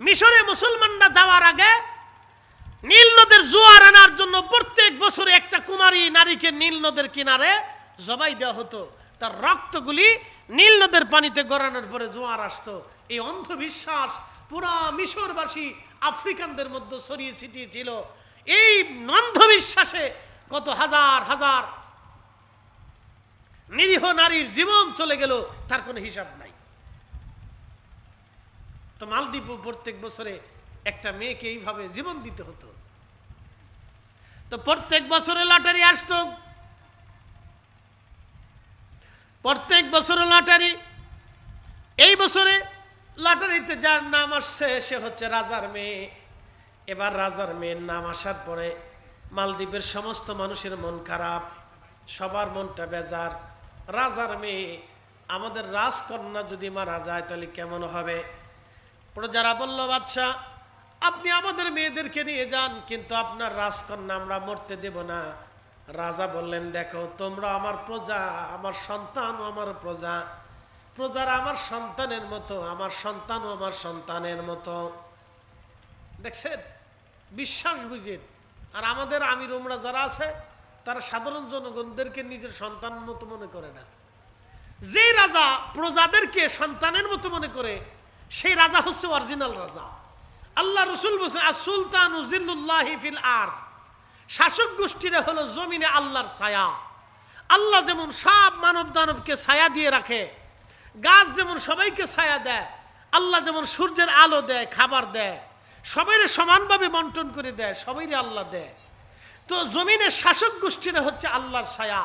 মিশরে মুসলমানরা যাওয়ার আগে নীল নদের জোয়ার আনার জন্য প্রত্যেক বছরে একটা কুমারী নারীকে নীল নদের কিনারে জবাই দেওয়া হতো। তার রক্তগুলি নীল নদের পানিতে গড়ানোর পরে জোয়ার আসতো। এই অন্ধবিশ্বাস পুরা মিশরবাসী আফ্রিকানদের মধ্যে ছড়িয়ে ছিটিয়ে ছিল। এই অন্ধবিশ্বাসে কত হাজার হাজার নিরীহ নারীর জীবন চলে গেল, তার কোনো হিসাব নাই। তো মালদ্বীপ প্রত্যেক বছরে একটা মেয়েকে এইভাবে জীবন দিতে হতো। তো প্রত্যেক বছরে লটারি আসতো। প্রত্যেক বছরে লটারি। এই বছরে লটারিতে যার নাম আসছে, সে হচ্ছে রাজার মেয়ে। এবার রাজার মেয়ের নাম আসার পরে মালদ্বীপের সমস্ত মানুষের মন খারাপ, সবার মনটা বেজার। রাজার মেয়ে, আমাদের রাজকন্যা যদি মারা যায়, তাহলে কেমন হবে? প্রজারা বলল বাদশাহ আপনি আমাদের মেয়েদেরকে নিয়ে যান, কিন্তু আপনার রাজকন্যা আমরা মরতে দেব না। রাজা বললেন, দেখো, তোমরা আমার প্রজা, আমার সন্তান আমার প্রজা। প্রজারা আমার সন্তানের মতো, আমার সন্তানও আমার সন্তানের মতো। দেখছেন? বিশ্বাস বুঝেন। আর আমাদের আমির উমরা যারা আছে, তারা সাধারণ জনগণদেরকে নিজের সন্তান মতো মনে করে না। যে রাজা প্রজাদেরকে সন্তানের মতো মনে করে সেই রাজা হচ্ছে অরিজিনাল রাজা। আল্লাহ রসুল বলছে আর সুলতান ফিল আর শাসক গোষ্ঠীরা হলো জমিনে আল্লাহর ছায়া। আল্লাহ যেমন সব মানব দানবকে ছায়া দিয়ে রাখে, গাছ যেমন সবাইকে ছায়া দেয়, আল্লাহ যেমন সূর্যের আলো দেয়, খাবার দেয়, সবাইরে সমানভাবে বন্টন করে দেয়, সবাইরে আল্লাহ দেয়। তো জমিনে শাসক গোষ্ঠীরা হচ্ছে আল্লাহর ছায়া।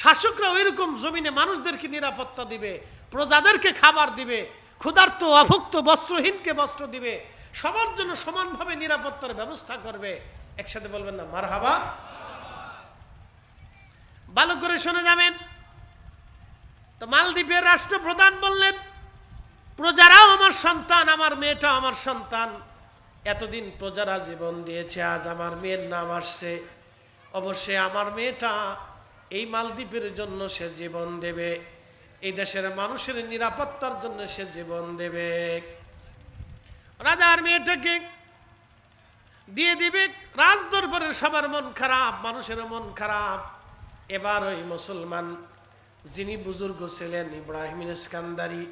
শাসকরা ওইরকম জমিনে মানুষদেরকে নিরাপত্তা দিবে, প্রজাদেরকে খাবার দিবে ক্ষুধার্ত, অভুক্ত, বস্ত্রহীনকে বস্ত্র দিবে, সবার জন্য সমানভাবে নিরাপত্তার ব্যবস্থা করবে। একসাথে বলবেন না মার হাবা ভালো করে শুনে যাবেন। তো মালদ্বীপের রাষ্ট্রপ্রধান বললেন, প্রজারাও আমার সন্তান, আমার মেয়েটাও আমার সন্তান। এতদিন প্রজারা জীবন দিয়েছে, আজ আমার মেয়ের নাম আসছে। অবশ্যই আমার মেয়েটা এই মালদ্বীপের জন্য সে জীবন দেবে। এই দেশের মানুষের নিরাপত্তার জন্য সে জীবন দেবে। রাজার মেয়েটাকে দিয়ে দিবে রাজ দরবারের সবার মন খারাপ, মানুষের মন খারাপ। এবার ওই মুসলমান যিনি বুজুর্গ ছিলেন ইব্রাহিম ইস্কান্দারি,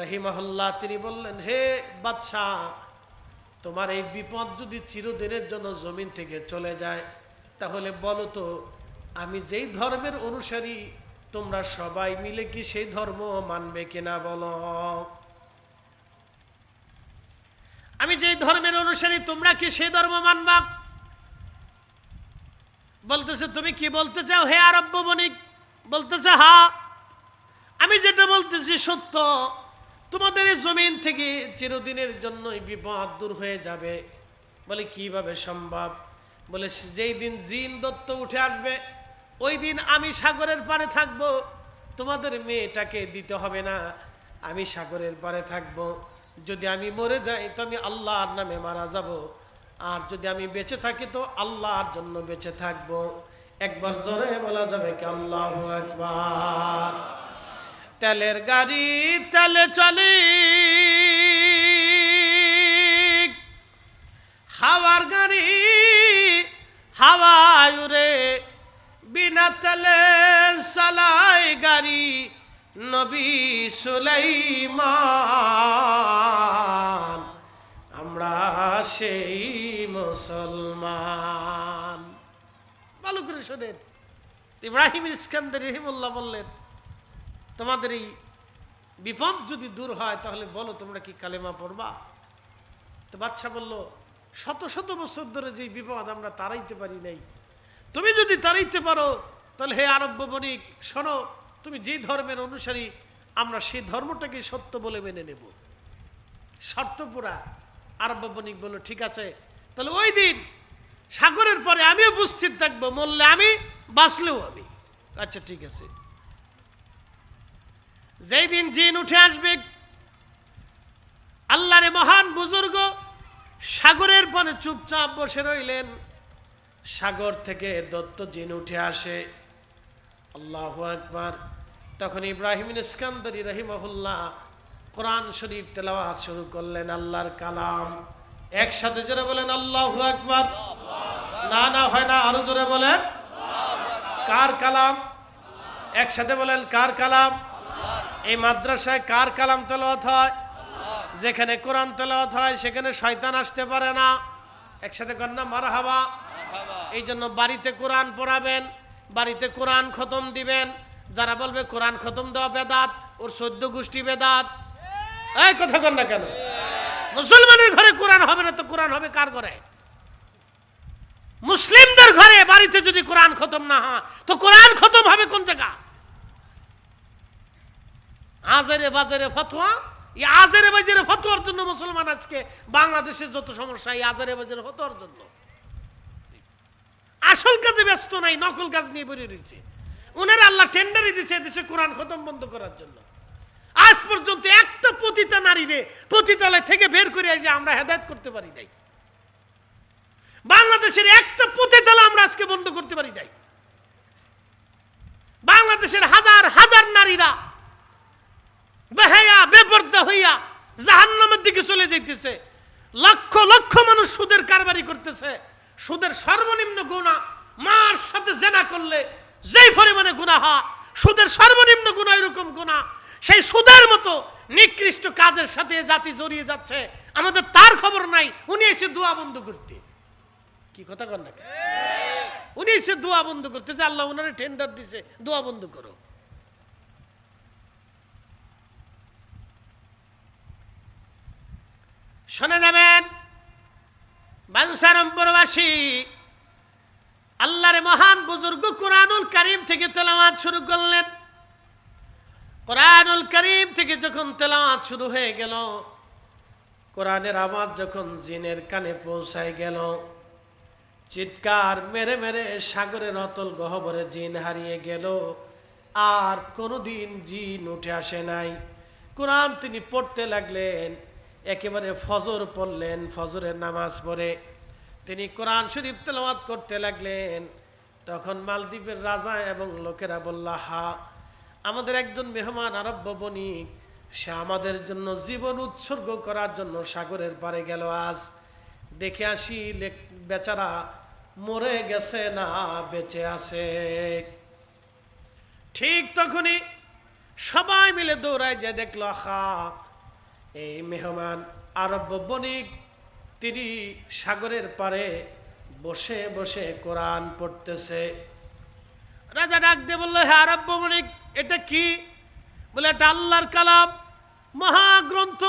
রাহিমাহুল্লাহ, তিনি বললেন, হে বাদশাহ, তোমার এই বিপদ যদি চিরদিনের জন্য জমিন থেকে চলে যায়, তাহলে বলো তো, আমি যেই ধর্মের অনুসারী তোমরা সবাই মিলে কি সেই ধর্ম মানবে কিনা বলো? আমি যেই ধর্মের অনুসারী, তোমরা কি সেই ধর্ম মানবা? বলতেছে, তুমি কি বলতে চাও? হে আরব্য বণিক, বলতেছে, হা, আমি যেটা বলতেছি সত্য। তোমাদের জমিন থেকে চিরদিনের জন্যই বিপদ দূর হয়ে যাবে। বলে, কীভাবে সম্ভব? বলে, যেই দিন জিন দত্ত উঠে আসবে ওই দিন আমি সাগরের পারে থাকব, তোমাদের মেয়েটাকে দিতে হবে না। আমি সাগরের পারে থাকব, যদি আমি মরে যাই তো আমি আল্লাহর নামে মারা যাব। আর যদি আমি বেঁচে থাকি তো আল্লাহর জন্য বেঁচে থাকব। একবার জোরে বলা যাবে কি আল্লাহ একবার তেলের গাড়ি তেলে চলে সুলাইমান, আমরা সেই মুসলমান। ভালো করে শোনেন, ইব্রাহিম ইস্কান্দার রহিমুল্লাহ বললেন, তোমাদের এই বিপদ যদি দূর হয়, তাহলে বলো তোমরা কি কালেমা পড়বা? তো বাচ্চা বলল, শত শত বছর ধরে যে বিপদ আমরা তাড়াইতে পারি নাই। তুমি যদি তাড়াইতে পারো, তাহলে হে আরব্য বণিক, শোনো, তুমি যে ধর্মের অনুসারী আমরা সেই ধর্মটাকে সত্য বলে মেনে নেব। শর্ত পুরা আরব্য বণিক বলল, ঠিক আছে, তাহলে ওই দিন সাগরের পরে আমি উপস্থিত থাকব, মরলে আমি, বাঁচলেও আমি। আচ্ছা ঠিক আছে। যেই দিন জিন উঠে আসবে, আল্লাহরে মহান বুজুর্গ সাগরের পরে চুপচাপ বসে রইলেন। সাগর থেকে দত্ত জিন উঠে আসে। আল্লাহ একবার তখন ইব্রাহিম ইস্কান্দারি রহিমহুল্লাহ কোরআন শরীফ তেলাওয়াত শুরু করলেন আল্লাহর কালাম। একসাথে জোরে বলেন, আল্লাহ আকবার। না না, হয় না, আরও জোরে বলেন। কার কালাম? একসাথে বলেন, কার কালাম? এই মাদ্রাসায় কার কালাম তেলাওয়াত হয়? যেখানে কোরআন তেলাওয়াত হয়, সেখানে শয়তান আসতে পারে না। একসাথে কন্যা মারা হাবা এই জন্য বাড়িতে কোরআন পড়াবেন, বাড়িতে কোরআন খতম দিবেন। যারা বলবে কোরআন খতম দেওয়া বেদাত, ওর সদ্য গোষ্ঠী বেদাত। এই কথা কন না কেন? মুসলমানের ঘরে কোরআন হবে না, তো কোরআন হবে কার ঘরে? মুসলিমদের ঘরে, বাড়িতে যদি কোরআন খতম না হয়, তো কোরআন খতম হবে কোন জায়গা? আজেরে বাজারে ফতোয়া, এই আজেরে বাজারে ফতোয়ার জন্য মুসলমান আজকে বাংলাদেশের যত সমস্যা, এই আজেরে বাজারে ফতোয়ার জন্য। আসল কাজে ব্যস্ত নাই, নকল কাজ নিয়ে বেরিয়ে রয়েছে। ওনারা আল্লাহ টেন্ডারই দিছে দেশে কোরআন খতম বন্ধ করার জন্য। আজ পর্যন্ত একটা পতিতা নারীরে পতিতালয় থেকে বের করে যে আমরা হেদায়ত করতে পারি নাই। বাংলাদেশের একটা পতিতালয় আমরা আজকে বন্ধ করতে পারি নাই। বাংলাদেশের হাজার হাজার নারীরা বেহায়া, বেপর্দা হইয়া জাহান্নামের দিকে চলে যাইতেছে। লক্ষ লক্ষ মানুষ সুদের কারবারি করতেছে। সুদের সর্বনিম্ন গুণা মার সাথে জেনা করলে যেই পরিমাণে গুণা হয় সুদের সর্বনিম্ন গুণা এরকম গুণা সেই সুদের মতো নিকৃষ্ট কাজের সাথে জাতি জড়িয়ে যাচ্ছে। আমাদের তার খবর নাই, উনি এসে দোয়া বন্ধ করতে। কি কথা কর না উনি এসে দোয়া বন্ধ করতে যে আল্লাহ ওনারে টেন্ডার দিছে, দোয়া বন্ধ করো। শুনে যাবেন বাংসারম্পরবাসী আল্লাহর মহান বুজুর্গ কোরআনুল করিম থেকে তেলাওয়াত শুরু করলেন। কোরআনুল করিম থেকে যখন তেলাওয়াত শুরু হয়ে গেল, কোরআনের আওয়াজ যখন জিনের কানে পৌঁছায় গেল, চিৎকার মেরে মেরে সাগরের অতল গহবরে জিন হারিয়ে গেল, আর কোনোদিন জিন উঠে আসে নাই। কোরআন তিনি পড়তে লাগলেন, একেবারে ফজর পড়লেন, ফজরের নামাজ পড়ে। তিনি কোরআন শরীফ তেলাওয়াত করতে লাগলেন। তখন মালদ্বীপের রাজা এবং লোকেরা বলল হা আমাদের একজন মেহমান আরব্য বণিক, সে আমাদের জন্য জীবন উৎসর্গ করার জন্য সাগরের পারে গেল আজ। দেখে আসি বেচারা মরে গেছে না, বেঁচে আছে। ঠিক তখনই সবাই মিলে দৌড়ায় যে দেখল হা এই মেহমান আরব্য বণিক তিনি সাগরের পারে বসে বসে কোরআন পড়তেছে। রাজা ডাক দিয়ে বলল হ্যাঁ আরব্য বণিক এটা কি? বলে, এটা আল্লাহর কালাম, মহাগ্রন্থ,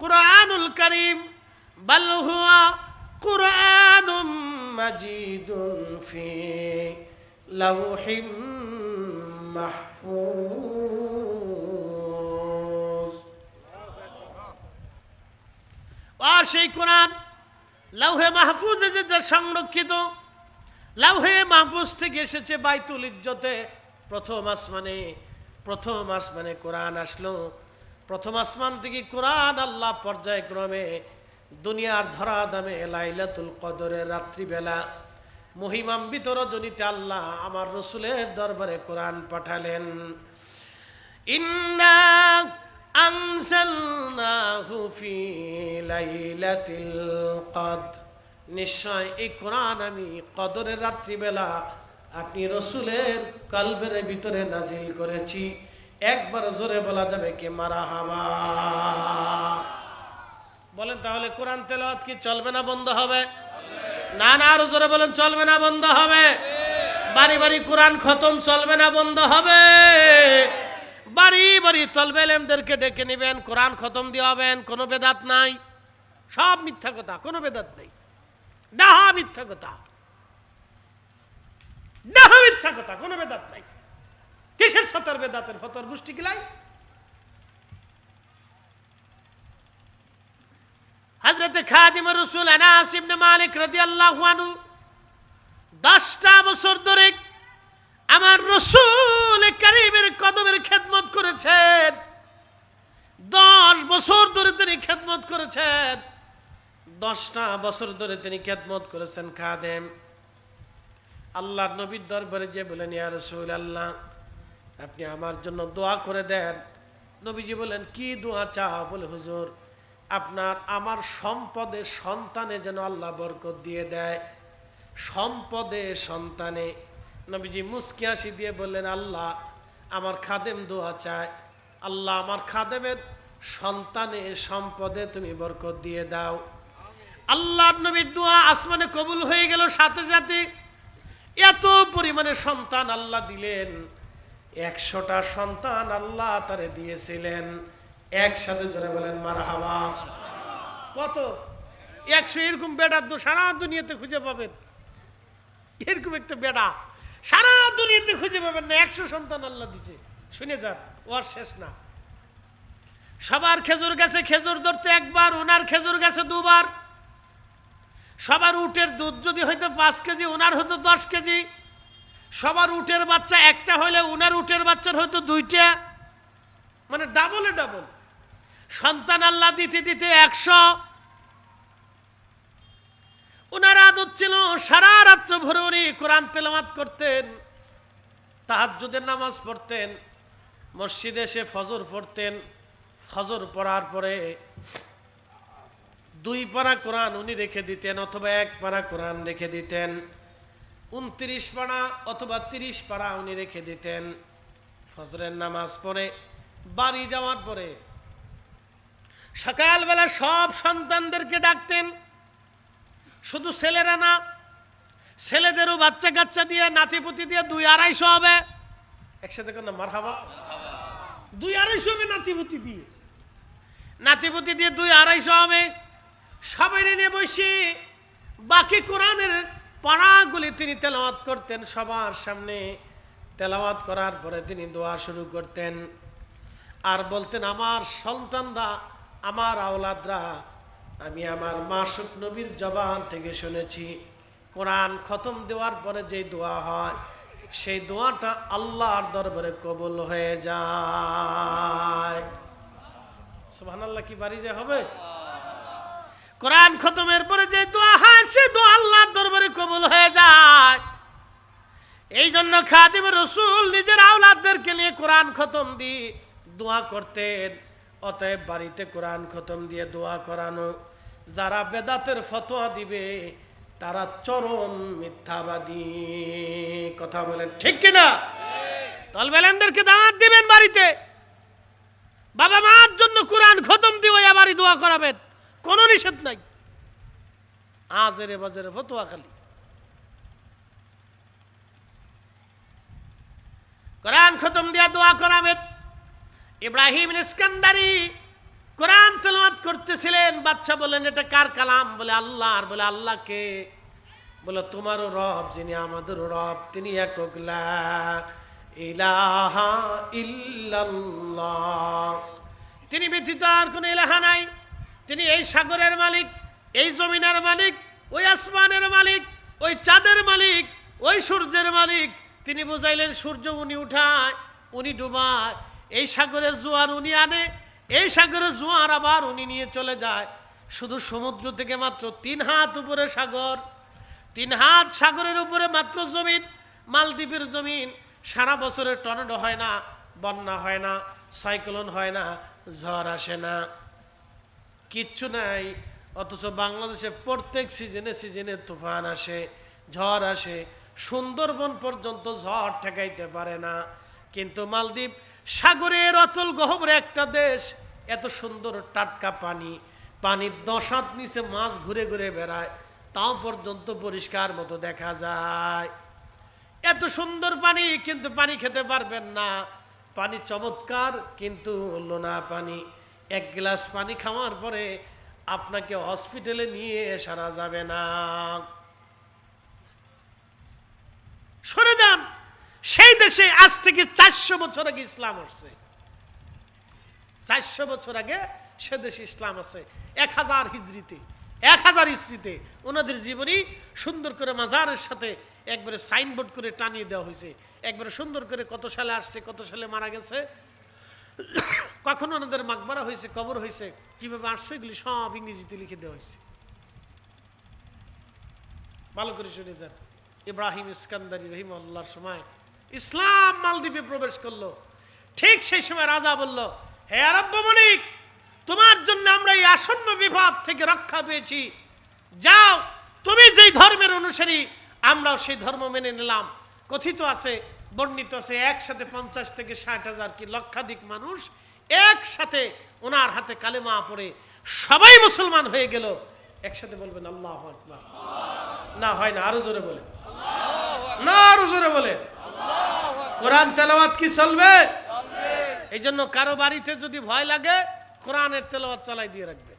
কোরআনুল করিম। বাল হুয়া কোরআনুম মাজিদুন ফি লাউহিম মাহফুজ। আর সেই কোরআন, লাউহে মাহফুজে যেটা সংরক্ষিত, লাউহে মাহফুজ থেকে এসেছে বাইতুল ইজ্জতে। প্রথম আসমানে প্রথম আসমানে কোরআন আসলো। প্রথম আসমান থেকে কোরআন আল্লাহ পর্যায়ক্রমে দুনিয়ার ধরা দামে লাইলাতুল কদরের রাত্রিবেলা মহিমাম্বিত রজনীতে আল্লাহ আমার রসুলের দরবারে কোরআন পাঠালেন। ইন্না আনসালনাহু ফি লাইলাতিল কদর। নিশ্চয় এই কোরআন আমি কদরের রাত্রিবেলা আপনি রসুলের কালবের ভিতরে নাজিল করেছি। একবার জোরে বলা যাবে কি মারা হাবা। বলেন তাহলে কোরআন তেলাওয়াত কি চলবে না বন্ধ হবে? না না, আরও জোরে বলেন, চলবে না বন্ধ হবে? বাড়ি বাড়ি কোরআন খতম চলবে না বন্ধ হবে? বাড়ি বাড়ি তলবে এলেমদেরকে ডেকে নেবেন, কোরআন খতম দিয়ে হবেন কোনো বেদাত নাই। সব মিথ্যা কথা, কোনো বেদাত নেই। ডাহা মিথ্যা কথা। ডাহা মিথ্যা কথা, কোনো বেদাত নাই। কিসের সতর বেদাতের ফতর, গোষ্ঠী কিলাই হজরত খাদিম রসুল আনাস ইবনে মালিক রাদিয়াল্লাহু আনহু, দশটা বছর ধরে আমার রসুল করিমের কদমের খেদমত করেছেন। দশ বছর ধরে তিনি খেদমত করেছেন। দশটা বছর ধরে তিনি খেদমত করেছেন খাদেম। আল্লাহর নবীর দরবারে যে বলেন, ইয়া রসুল আল্লাহ আপনি আমার জন্য দোয়া করে দেন। নবীজি বলেন, কি দোয়া চাও? বলে, হুজুর, আপনার আমার সম্পদে সন্তানে যেন আল্লাহ বরকত দিয়ে দেয়। সম্পদে সন্তানে নবীজি মুস্কি হাসি দিয়ে বললেন, আল্লাহ, আমার খাদেম দোয়া চায় আল্লাহ, আমার খাদেমের সন্তানে সম্পদে তুমি বরকত দিয়ে দাও। আল্লাহ নবীর দোয়া আসমানে কবুল হয়ে গেল সাথে সাথে। এত পরিমাণে সন্তান আল্লাহ দিলেন। একশোটা সন্তান আল্লাহ তারে দিয়েছিলেন। একসাথে জোরে বলেন মার হাওয়া কত? একশো এরকম বেড়া তো সারা দুনিয়াতে খুঁজে পাবেন। এরকম একটা বেড়া। সারা দুনিয়াতে খুঁজে পাবেন না, একশো সন্তান আল্লাহ দিছে। শুনে যান, ও আর শেষ না। সবার খেজুর গাছে খেজুর ধরতে একবার ওনার খেজুর গাছে দুবার। সবার উটের দুধ যদি হয়তো পাঁচ কেজি ওনার হতো দশ কেজি। সবার উটের বাচ্চা একটা হলে ওনার উটের বাচ্চার হয়তো দুইটা। মানে ডাবলে ডাবল সন্তান আল্লাহ দিতে দিতে একশো। ওনার আদত ছিল সারা রাত্র ভরে উনি কোরআন তেলামাত করতেন, তাহাজ্জুদের নামাজ পড়তেন, মসজিদে এসে ফজর পড়তেন। ফজর পড়ার পরে দুই পারা কোরআন উনি রেখে দিতেন অথবা এক পারা কোরআন রেখে দিতেন, উনত্রিশ পাড়া অথবা তিরিশ পাড়া উনি রেখে দিতেন। ফজরের নামাজ পড়ে, বাড়ি যাওয়ার পরে সকালবেলা সব সন্তানদেরকে ডাকতেন শুধু ছেলেরা না, ছেলেদেরও বাচ্চা কাচ্চা দিয়ে, নাতিপুতি দিয়ে দুই আড়াইশো হবে। একসাথে কোনো মার হাবা দুই আড়াইশো হবে নাতিপুতি দিয়ে। নাতিপুতি দিয়ে দুই আড়াইশো হবে। সবাই নিয়ে বসে। বাকি কোরআনের পাড়াগুলি তিনি তেলাওয়াত করতেন সবার সামনে। তেলাওয়াত করার পরে তিনি দোয়া শুরু করতেন। আর বলতেন, আমার সন্তানরা, আমার আওলাদরা আমি আমার মাসুক নবীর জবান থেকে শুনেছি, কোরআন খতম দেওয়ার পরে যে দোয়া হয়, সেই দোয়াটা আল্লাহর দরবারে কবুল হয়ে যায়। সুবহানাল্লাহ, কি বাড়ি যে হবে? কোরআন খতমের পরে যে দোয়া হয়, সে দোয়া আল্লাহর দরবারে কবুল হয়ে যায়। এই জন্য খাদিম রসুল নিজের আওলাদদেরকে নিয়ে কোরআন খতম দিয়ে দোয়া করতেন। অতএব বাড়িতে কোরআন খতম দিয়ে দোয়া করানো, যারা বেদাতের ফতোয়া দিবে, তারা চরম মিথ্যাবাদী। কথা বলেন, ঠিক কিনা? তলবেলেনদেরকে দাওয়াত দিবেন বাড়িতে। বাবা মার জন্য কোরআন খতম দিয়ে বাড়ি দোয়া করাবেন। কোনো নিষেধ নাই। আজেরে বাজেরে ফতোয়া খালি। কোরআন খতম দিয়া দোয়া করাবেন। ইব্রাহিম ইস্কান্দারি কোরআন তেলাওয়াত করতেছিলেন। বাচ্চা বলেন এটা কার কালাম? বলে আল্লাহর বলে, আল্লাহকে। বলে, তোমারও রব, যিনি আমাদের রব, তিনি ইলাহা তিনি ব্যতীত আর কোনো ইলাহা নাই। তিনি এই সাগরের মালিক, এই জমিনের মালিক, ওই আসমানের মালিক, ওই চাঁদের মালিক, ওই সূর্যের মালিক। তিনি বুঝাইলেন, সূর্য উনি উঠায়, উনি ডুবায় এই সাগরের জোয়ার উনি আনে, এই সাগরের জোয়ার আবার উনি নিয়ে চলে যায়। শুধু সমুদ্র থেকে মাত্র তিন হাত উপরে সাগর, তিন হাত সাগরের উপরে মাত্র জমিন, মালদ্বীপের জমিন। সারা বছরে টর্নেডো হয় না, বন্যা হয় না, সাইক্লোন হয় না, ঝড় আসে না। কিচ্ছু নাই, অথচ বাংলাদেশে প্রত্যেক সিজনে সিজনে তুফান আসে, ঝড় আসে। সুন্দরবন পর্যন্ত ঝড় ঠেকাইতে পারে না। কিন্তু মালদ্বীপ সাগরের অতল গহবরে একটা দেশ, এত সুন্দর টাটকা পানি, পানির দশাত নিচে মাছ ঘুরে ঘুরে বেড়ায়, তাও পর্যন্ত পরিষ্কার মতো দেখা যায়। এত সুন্দর পানি, কিন্তু পানি খেতে পারবেন না। পানি চমৎকার, কিন্তু লোনা পানি। এক গ্লাস পানি খাওয়ার পরে আপনাকে হসপিটালে নিয়ে সারা যাবে না। সরে যান! সেই দেশে আজ থেকে চারশো বছর আগে ইসলাম আসছে চারশো বছর আগে সে দেশে ইসলাম আছে। এক হাজার হিজড়িতে, এক হাজার ইসরিতে ওনাদের জীবনী সুন্দর করে মাজারের সাথে একবারে সাইনবোর্ড করে টানিয়ে দেওয়া হয়েছে। একবারে সুন্দর করে কত সালে আসছে, কত সালে মারা গেছে। কখন ওনাদের মাকবারা হয়েছে, কবর হয়েছে, কীভাবে আসছে, এগুলি সব ইংরেজিতে লিখে দেওয়া হয়েছে। ভালো করে শুনে যান। ইব্রাহিম ইস্কান্দারি রহিম আল্লাহর সময় ইসলাম মালদ্বীপে প্রবেশ করল। ঠিক সেই সময় রাজা বলল, হে আরব্য মালিক তোমার জন্য আমরা এই আসন্ন বিপদ থেকে রক্ষা পেয়েছি। যাও, তুমি যেই ধর্মের অনুসারী, আমরাও সেই ধর্ম মেনে নিলাম। কথিত আছে, বর্ণিত আছে, একসাথে পঞ্চাশ থেকে ষাট হাজার কি লক্ষাধিক মানুষ একসাথে ওনার হাতে কালেমা পড়ে সবাই মুসলমান হয়ে গেল। একসাথে বলবেন, আল্লাহ না, হয় না, আরও জোরে বলে না, আরও জোরে বলে কোরআন তেলাওয়াত কি চলবে? এই জন্য কারও বাড়িতে যদি ভয় লাগে কোরআনের তেলাওয়াত চালাই দিয়ে রাখবে।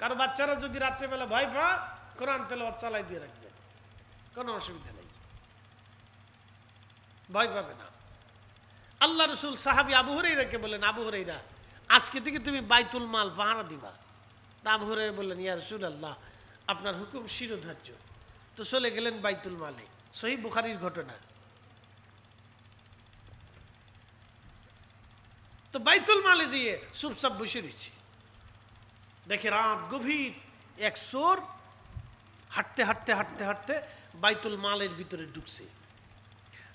কারও বাচ্চারা যদি রাত্রেবেলা ভয় পায় কোরআন তেলাওয়াত চালাই দিয়ে রাখবে। কোনো অসুবিধা নেই। ভয় পাবে না। আল্লাহ রসুল সাহাবি আবু হরেইরাকে বললেন আবু হরেইরা আজকে থেকে তুমি বাইতুল মাল পাহারা দিবা। আবু হরে বললেন ইয়া রসুল আল্লাহ আপনার হুকুম শিরোধার্য। তো চলে গেলেন বাইতুল মালে। সহি বুখারির ঘটনা। তো বাইতুল মালে যেয়ে চুপচাপ বসে রয়েছে। দেখে রাত গভীর, এক সোর হাঁটতে হাঁটতে হাঁটতে হাঁটতে বাইতুল মালের ভিতরে ঢুকছে।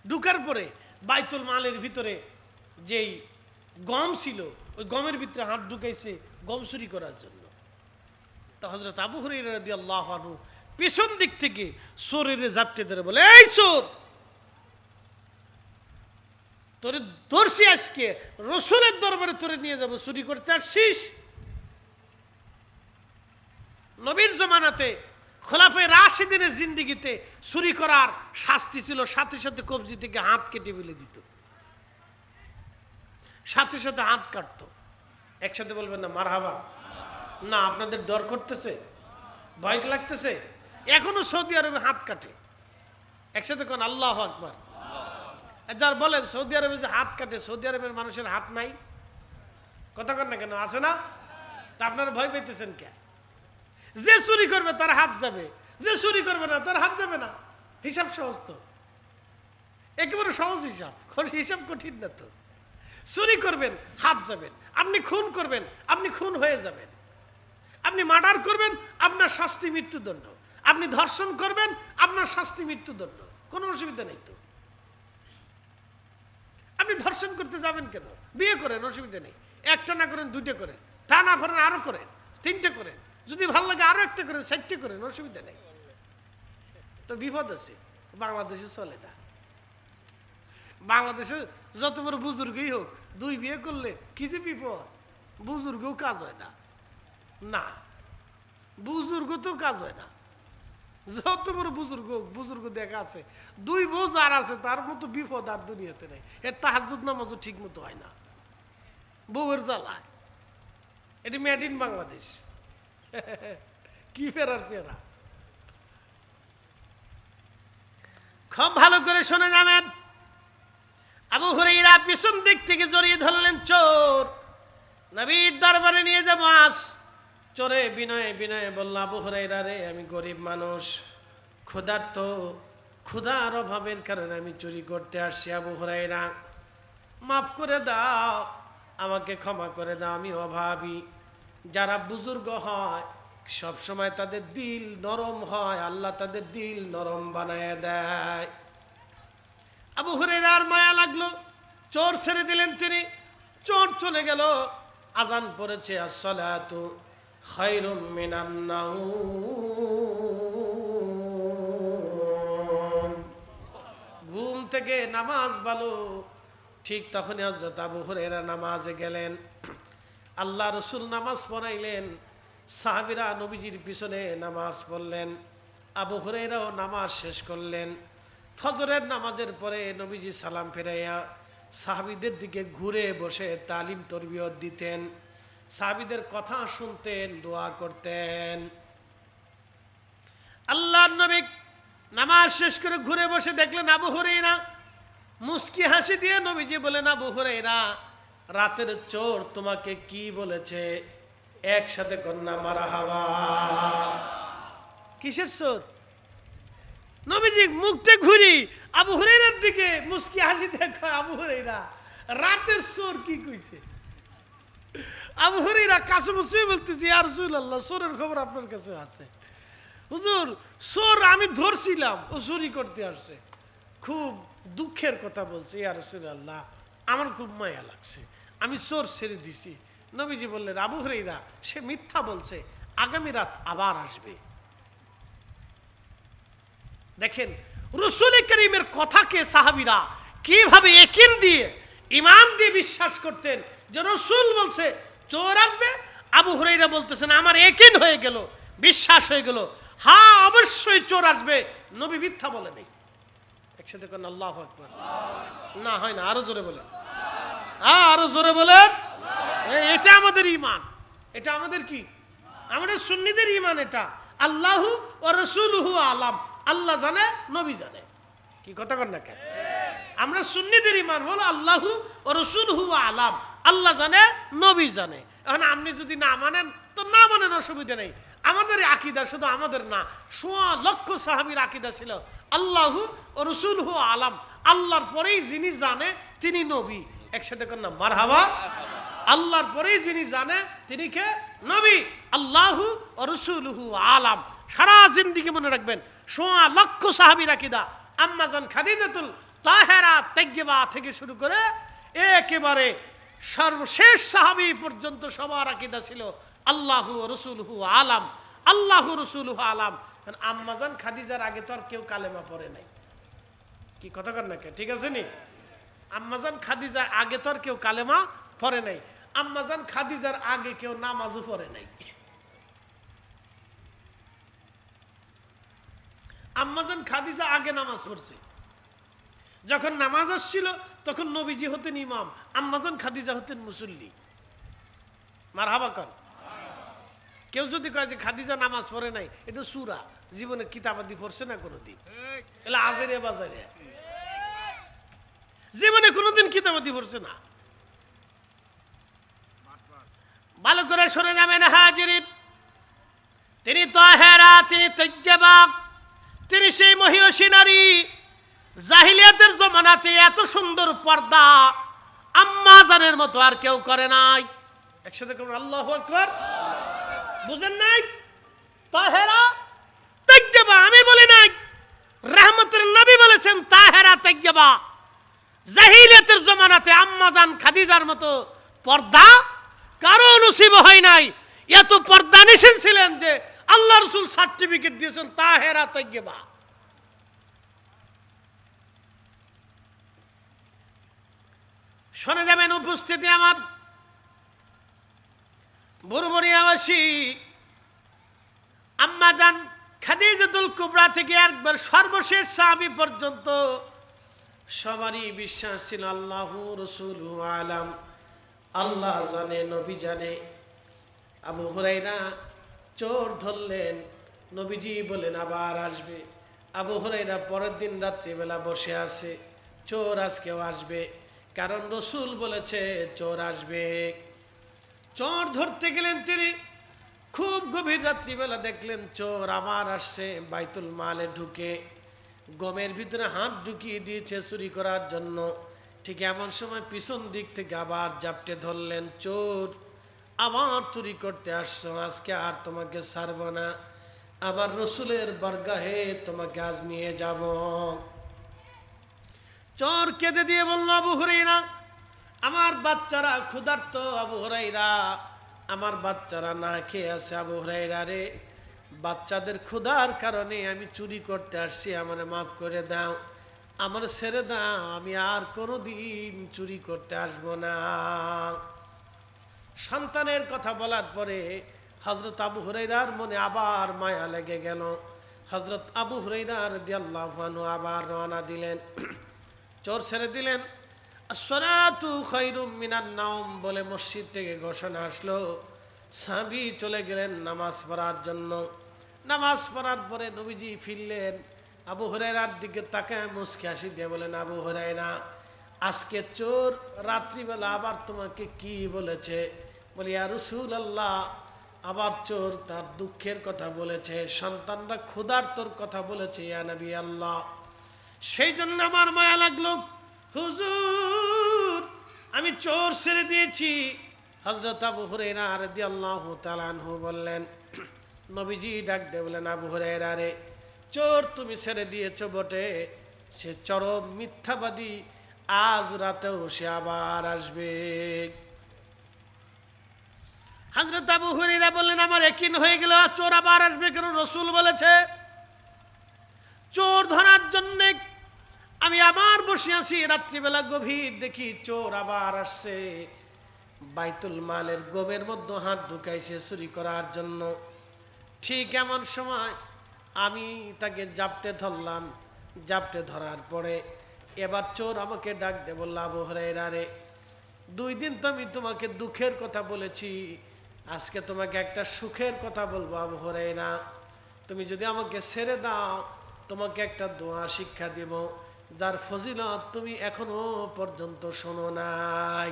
ঢুকার পরে বাইতুল মালের ভিতরে যেই গম ছিল, ওই গমের ভিতরে হাত ঢুকাইছে গম চুরি করার জন্য। তা হজরত আবু হরিদি আল্লাহ পেছন দিক থেকে সোরের জাপটে ধরে বলে, এই সোর! তোরে ধরছি আজকে, রসুলের দরবারে তোরে নিয়ে যাব, চুরি করতে আসছিস? নবীর জমানাতে খোলাফে রাশিদিনের জিন্দিগিতে চুরি করার শাস্তি ছিল, সাথে সাথে কবজি থেকে হাত কেটে ফেলে দিত। সাথে সাথে হাত কাটতো। একসাথে বলবেন না, মারহাবা। না, আপনাদের ডর করতেছে, ভয় লাগতেছে। এখনও সৌদি আরবে হাত কাটে। একসাথে কোন আল্লাহ আকবার। যার বলেন, সৌদি আরবে যে হাত কাটে, সৌদি আরবের মানুষের হাত নাই। কথা কর না কেন, আছে না? তা আপনারা ভয় পেতেছেন কে? যে চুরি করবে তার হাত যাবে, যে চুরি করবে না তার হাত যাবে না। হিসাব সহজ তো। একেবারে সহজ হিসাব হিসাব কঠিন না তো। চুরি করবেন, হাত যাবেন। আপনি খুন করবেন, আপনি খুন হয়ে যাবেন। আপনি মার্ডার করবেন, আপনার শাস্তি মৃত্যুদণ্ড। আপনি ধর্ষণ করবেন, আপনার শাস্তি মৃত্যুদণ্ড। কোনো অসুবিধা নেই তো। আপনি ধর্ষণ করতে যাবেন কেন? বিয়ে করেন, অসুবিধা নেই। একটা না করেন, দুইটা করেন। তা না পারেন আরও করেন, তিনটে করেন। যদি ভালো লাগে আরও একটা করেন, চারটে করেন, অসুবিধা নেই। তো বিপদ আছে। বাংলাদেশে চলে না। বাংলাদেশে যত বড় বুজুর্গই হোক, দুই বিয়ে করলে কি যে বিপদ? বুজুর্গও কাজ হয় না। না বুজুর্গ তো কাজ হয় না। যত বড় বুজুর্গ বুজুর্গ দেখা আছে, দুই বউ যার আছে, তার মতো বিপদ আর দুনিয়াতে নেই। এর তাহাজুদ নামাজও ঠিক মতো হয় না। বউয়ের জ্বালায়। এটি মেড ইন বাংলাদেশ। কি ফেরার ফেরা? খুব ভালো করে শুনে যাবেন আবু হরাইরা পিছন দিক থেকে জড়িয়ে ধরলেন চোর। নবীর দরবারে নিয়ে যাব আস। চোরে বিনয়ে বিনয়ে বলল, আবু হরাইরা রে, আমি গরিব মানুষ। ক্ষুধার্ত, ক্ষুধার অভাবের কারণে আমি চুরি করতে আসছি, আবু হরাইরা মাফ করে দাও, আমাকে ক্ষমা করে দাও, আমি অভাবী। যারা বুজুর্গ হয় সব সময় তাদের দিল নরম হয়, আল্লাহ তাদের দিল নরম বানায় দেয়। আবু হুরেরার মায়া লাগল, চোর ছেড়ে দিলেন তিনি। চোর চলে গেল, আজান পড়েছে, আসসালাতু। ঘুম থেকে নামাজ ভালো, ঠিক তখনই হজরত আবু হুরেরা নামাজে গেলেন। আল্লাহ রসুল নামাজ পড়াইলেন, সাহাবিরা নবীজির পিছনে নামাজ পড়লেন, আবু হুরেরাও নামাজ শেষ করলেন। ফজরের নামাজের পরে নবীজি সালাম ফেরাইয়া সাহাবিদের দিকে ঘুরে বসে তালিম তরবিয়ত দিতেন। সাহাবিদের কথা শুনতেন, দোয়া করতেন। আল্লাহ নবী নামাজ শেষ করে ঘুরে বসে দেখলেন আবু হরেরা মুস্কি হাসি দিয়ে নবীজি বলেন আবু হরেরা রাতের চোর তোমাকে কি বলেছে? একসাথে কন্যা মারা হাওয়া। কিসের চোর? নবীজি মুখটা ঘুরি আবু হরেরার দিকে মুস্কি হাসি দেখো, আবু হরেরা রাতের চোর কি কইছে? আবু হরেরা কাছে বসে বলতেছি আর আল্লাহ চোরের খবর আপনার কাছে আছে। হুজুর, চোর আমি ধরছিলাম, ও চুরি করতে আসছে। খুব দুঃখের কথা বলছে, ইয়া রসুল আল্লাহ আমার খুব মায়া লাগছে, আমি চোর ছেড়ে দিছি। নবীজি বললেন, আবু হরিরা সে মিথ্যা বলছে, আগামী রাত আবার আসবে। দেখেন, রসুল করিমের কথাকে সাহাবিরা কীভাবে একিন দিয়ে ইমান দিয়ে বিশ্বাস করতেন যে রসুল বলছে চোর আসবে? আবু হরাইরা বলতেছেন আমার একিন হয়ে গেল, বিশ্বাস হয়ে গেল। হ্যাঁ অবশ্যই চোর আসবে, নবী মিথ্যা বলে নেই। একসাথে কোন, আল্লাহ আকবর। না, হয় না, আরও জোরে বলেন। হ্যাঁ আরও জোরে বলেন। এটা আমাদের ইমান এটা আমাদের কি? আমাদের সুন্নিদের ইমান এটা। আল্লাহু ও রসুলহু আলাম। আল্লাহ জানে, নবী জানে। কি কথা কর না কেন? আমরা সুন্নিদের ইমান হলো আল্লাহু ও রসুলহু আলাম। আল্লাহ জানে, নবী জানে। এখন আপনি যদি না মানেন, তো না মানেন অসুবিধা নেই। আমাদের আকিদা শুধু আমাদের না, সোয়া লক্ষ সাহাবির আকিদা ছিল। আল্লাহু ও রসুলহু আলাম। আল্লাহর পরেই যিনি জানে, তিনি নবী। একসাথে কর না, মারহাবা। আল্লাহর পরেই যিনি জানে, তিনি কে? নবী। আল্লাহু রসুলহু আলাম। সারা জিন্দিগি মনে রাখবেন, সোয়া লক্ষ সাহাবির আকিদা। আম্মাজান খাদিজাতুল তাহেরা তেজ্ঞেবা থেকে শুরু করে, একেবারে সর্বশেষ সাহাবি পর্যন্ত সবার আকিদা ছিল আল্লাহু রসুলহু আলাম, আল্লাহু রসুলহু আলাম। আম্মাজান খাদিজার আগে তো আর কেউ কালেমা পড়ে নাই। কি কথা কর না ঠিক আছে নি? আম্মাজান খাদিজার আগে তো আর কেউ কালেমা পড়ে নাই। আম্মাজান খাদিজার আগে কেউ নামাজও পড়ে নাই। আম্মাজান খাদিজা আগে নামাজ পড়ছে। যখন নামাজ আসছিল, তখন নবীজি হতেন ইমাম, আম্মাজান খাদিজা হতেন মুসল্লি। মার হাবা কন। কেউ যদি কয় যে খাদিজা নামাজ পড়ে নাই, এটা সুরা, জীবনে কিতাবাদি পড়ছে না কোনোদিন? এলা আজেরে বাজারে। জীবনে কোনোদিন কিতাবাদি পড়ছে না। ভালো করে শুনে যাবেন, হাজিরিন। তিনি তহেরা তিনি তৈজ্জাবাক, তিনি সেই মহিষী নারী। জাহিলিয়াতের জমানাতে এত সুন্দর পর্দা আম্মা জানের মতো আর কেউ করে নাই। একসাথে করুন আল্লাহ আকবর। বুঝেন নাই? তাহেরা তৈজ্জাবা আমি বলি নাই। রহমতের নবী বলেছেন তাহেরা তৈজ্জাবা জাহিলিয়াতের জমানাতে আম্মা জান খাদিজার মতো পর্দা কারও নসিব হয় নাই। এত পর্দা নিষেন ছিলেন যে আল্লাহ রসুল সার্টিফিকেট দিয়েছেন তাহেরা তৈজ্ঞবা শোনা যাবেন উপস্থিতি আমার। বুড়মুড়িয়াবাসী আম্মা যান খাদিজাতুল কুবরা থেকে একবার সর্বশেষ সাহাবি পর্যন্ত সবারই বিশ্বাস ছিল আল্লাহ রসুল আলাম। আল্লাহ জানে, নবী জানে। আবু হুরাইরা চোর ধরলেন, নবীজি বলেন আবার আসবে। আবু হুরাইরা পরের দিন রাত্রিবেলা বসে আছে, চোর আজকেও আসবে। কারণ রসুল বলেছে, চোর আসবে। চোর ধরতে গেলেন তিনি। খুব গভীর রাত্রিবেলা দেখলেন চোর আবার আসছে বাইতুল মালে ঢুকে। গমের ভিতরে হাত ঢুকিয়ে দিয়েছে চুরি করার জন্য। ঠিক এমন সময় পিছন দিক থেকে আবার জাপটে ধরলেন, চোর, আবার চুরি করতে আসছো, আজকে আর তোমাকে ছাড়বো না। আবার রসুলের বরগাহে তোমাকে আজ নিয়ে যাব। চোর কেঁদে দিয়ে বলল, আবু হরাইরা, আমার বাচ্চারা ক্ষুধার্ত, আবু হরাইরা। আমার বাচ্চারা না খেয়ে আছে, আবু হরাইরা রে। বাচ্চাদের ক্ষুধার কারণে আমি চুরি করতে আসছি, আমার মাফ করে দাও। আমার ছেড়ে দাও, আমি আর কোনো দিন চুরি করতে আসব না। সন্তানের কথা বলার পরে হজরত আবু হুরাইরার মনে আবার মায়া লেগে গেল। হজরত আবু হুরাইরার দিয়াল্লাহানু আবার রওনা দিলেন। চোর ছেড়ে দিলেন। সরাতু খৈরুম মিনার নাম বলে মসজিদ থেকে ঘোষণা আসলো। সাবি চলে গেলেন নামাজ পড়ার জন্য। নামাজ পড়ার পরে নবীজি ফিরলেন। আবু হরাইরার দিকে তাকায় মুসকে হাসি দিয়ে বলেন আবু হরাইরা আজকে চোর রাত্রিবেলা আবার তোমাকে কি বলেছে? বলি আর রসুল আল্লাহ আবার চোর তার দুঃখের কথা বলেছে, সন্তানরা ক্ষুধার্তর কথা বলেছে, ইয়া নবী আল্লাহ। সেই জন্য আমার মায়া লাগল। হুজুর, আমি চোর ছেড়ে দিয়েছি। হজরত আবু হুরেরা রদি আল্লাহ তালানহু বললেন, নবীজি ডাক দে বলেন আবু হুরেরা রে, চোর তুমি ছেড়ে দিয়েছ বটে। সে চরম মিথ্যাবাদী, আজ রাতেও সে আবার আসবে। হাজরত আবু হুরাইরা বললেন, আমার একিন হয়ে গেল চোর আবার আসবে কেন? রসুল বলেছে, চোর ধরার জন্যে আমি আবার বসে আছি, রাত্রিবেলা গভীর দেখি চোর আবার আসছে। বাইতুল মালের গমের মধ্যে হাত ঢুকাইছে চুরি করার জন্য। ঠিক এমন সময় আমি তাকে জাপটে ধরলাম, জাপটে ধরার পরে এবার চোর আমাকে ডাক দে বলল, আবু হরাইরা রে, দুই দিন তো আমি তোমাকে দুঃখের কথা বলেছি, আজকে তোমাকে একটা সুখের কথা বলব, আবু হরাইরা তুমি যদি আমাকে ছেড়ে দাও, তোমাকে একটা দোয়া শিক্ষা দেব। যার ফজিলত তুমি এখনও পর্যন্ত শোনো নাই।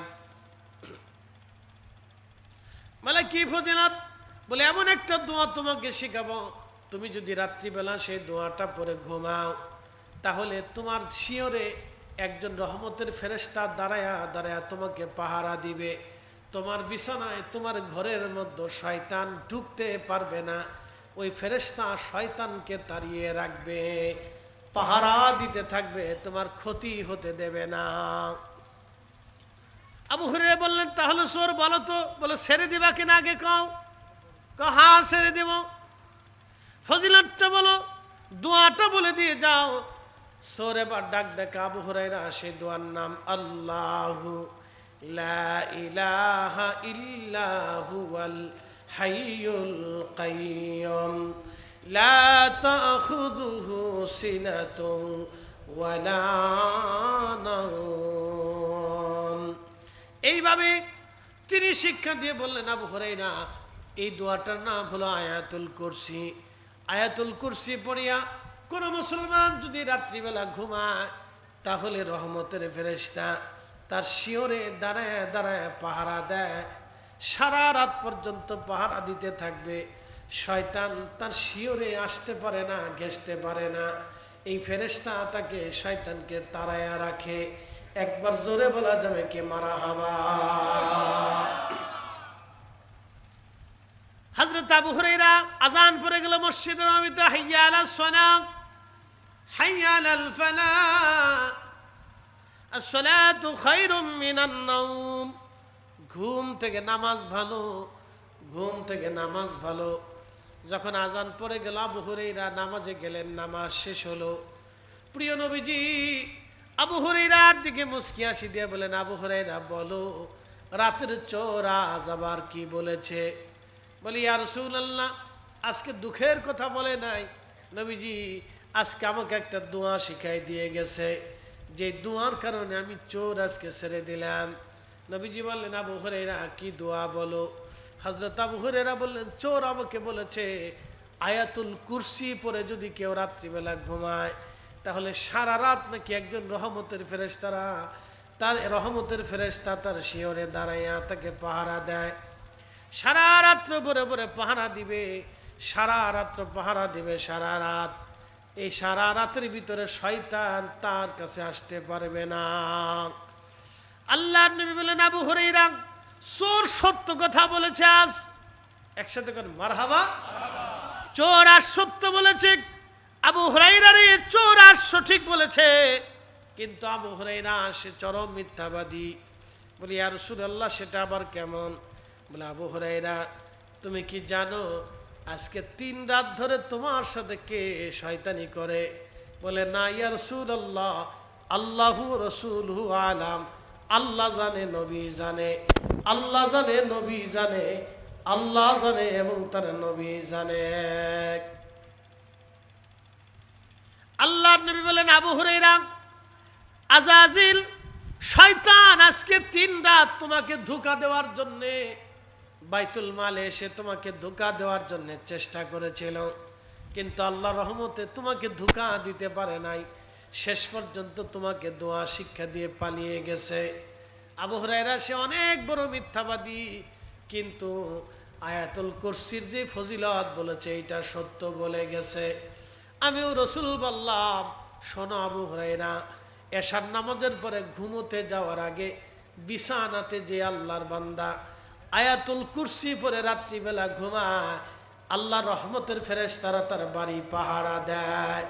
মানে কি ফজিলত? বলে, এমন একটা দোয়া তোমাকে শেখাবো। তুমি যদি রাত্রিবেলা সেই দোয়াটা পরে ঘুমাও, তাহলে তোমার শিওরে একজন রহমতের ফেরেস্তা দাঁড়ায়া দাঁড়ায়া তোমাকে পাহারা দিবে। তোমার বিছানায় তোমার ঘরের মধ্যে শয়তান ঢুকতে পারবে না। ওই ফেরেস্তা শয়তানকে তাড়িয়ে রাখবে। পাহারা দিতে থাকবে, তোমার ক্ষতি হতে দেবে না। আবু হুরে বললেন, তাহলে সোর, বলো তো। বলে, ছেড়ে দিবা কিনা আগে কও। হ্যাঁ ছেড়ে দেব। ফজিলতটা বলো, দোয়াটা বলে দিয়ে যাও। সোর এবার ডাক দেখা আবু হুরাইরা সেই দোয়ার নাম আল্লাহু লা ইলাহা ইল্লাহু আল হাইয়ুল লা তাখুযুহু সিনাতুন ওয়ালা নাওম। এইভাবে তিনি শিক্ষা দিয়ে বললেন, আবু হরাইনা এই দোয়াটার নাম হলো আয়াতুল কুরসি। আয়াতুল কুরসি পড়িয়া কোন মুসলমান যদি রাত্রিবেলা ঘুমায়, তাহলে রহমতের ফেরেশতা তার শিওরে দাঁড়ায় দাঁড়ায় পাহারা দেয়। সারা রাত পর্যন্ত পাহারা দিতে থাকবে। শয়তান তার শিওরে আসতে পারে না ঘেসতে পারে না। এই ফেরেশতা তাকে শয়তানকে তাড়ায়া রাখে। একবার জোরে বলা যাবে কি মারা হাবা। ঘুম থেকে নামাজ ভালো, ঘুম থেকে নামাজ ভালো। যখন আজান পরে গেল আবু হুরাইরা নামাজে গেলেন, নামাজ শেষ হলো। প্রিয় নবীজি, আবু হরাইরার দিকে মুসকি হাসি দিয়ে বলেন আবু হরাইরা, বলো, রাতের চোরা আবার কি বলেছে? বলি আর আল্লাহ আজকে দুঃখের কথা বলে নাই। নবীজি, আজকে আমাকে একটা দোয়া শিখাই দিয়ে গেছে। যে দোয়ার কারণে আমি চোর আজকে ছেড়ে দিলাম। নবীজি বললেন, আবু হরেরা কি দোয়া বলো? হজরত আবু হরেরা বললেন, চোর আমাকে বলেছে, আয়াতুল কুরসি পরে যদি কেউ রাত্রিবেলা ঘুমায়, তাহলে সারা রাত নাকি একজন রহমতের ফেরেস্তারা তার রহমতের ফেরেস্তা তার শিওরে দাঁড়াইয়া তাকে পাহারা দেয়। সারা রাত্র ভরে ভরে পাহারা দিবে, সারা রাত্র পাহারা দিবে, সারা রাত। এই সারা রাতের ভিতরে শয়তান তার কাছে আসতে পারবে না। আল্লাহ নবী বলেন, আবু হরেইরা চোর সত্য কথা বলেছে আজ। একসাথে করেন, মারহাবা। চোর আর সত্য বলেছে। আবু হরাইরা রে, চোর আর সঠিক বলেছে। কিন্তু আবু হরাইরা সে চরম মিথ্যাবাদী। বলি আর আল্লাহ সেটা আবার কেমন? বলে, আবু হরাইরা তুমি কি জানো, আজকে তিন রাত ধরে তোমার সাথে কে শয়তানি করে? বলে, না, ইয়া রসুল আল্লাহ আল্লাহু রসুল আলাম। আল্লাহ জানে, নবী জানে, আল্লাহ জানে, নবী জানে, আল্লাহ জানে এবং তার নবী জানে। আল্লাহর নবী বলেন, আবু হুরাইরা আজাজিল, শয়তান আজকে তিন রাত তোমাকে ধোকা দেওয়ার জন্যে, বাইতুল মালে এসে তোমাকে ধোকা দেওয়ার জন্য চেষ্টা করেছিল। কিন্তু আল্লাহ রহমতে তোমাকে ধোকা দিতে পারে নাই। শেষ পর্যন্ত তোমাকে দোয়া শিক্ষা দিয়ে পালিয়ে গেছে। আবু হুরাইরা সে অনেক বড় মিথ্যাবাদী, কিন্তু আয়াতুল কুরসির যে ফজিলত বলেছে, এটা সত্য বলে গেছে। আমিও রসুল বললাম, শোনো আবু হরাইরা এশার নামাজের পরে ঘুমোতে যাওয়ার আগে বিছানাতে যে আল্লাহর বান্দা আয়াতুল কুরসি পরে রাত্রিবেলা ঘুমায় আল্লাহ রহমতের ফেরেশ তারা তার বাড়ি পাহারা দেয়।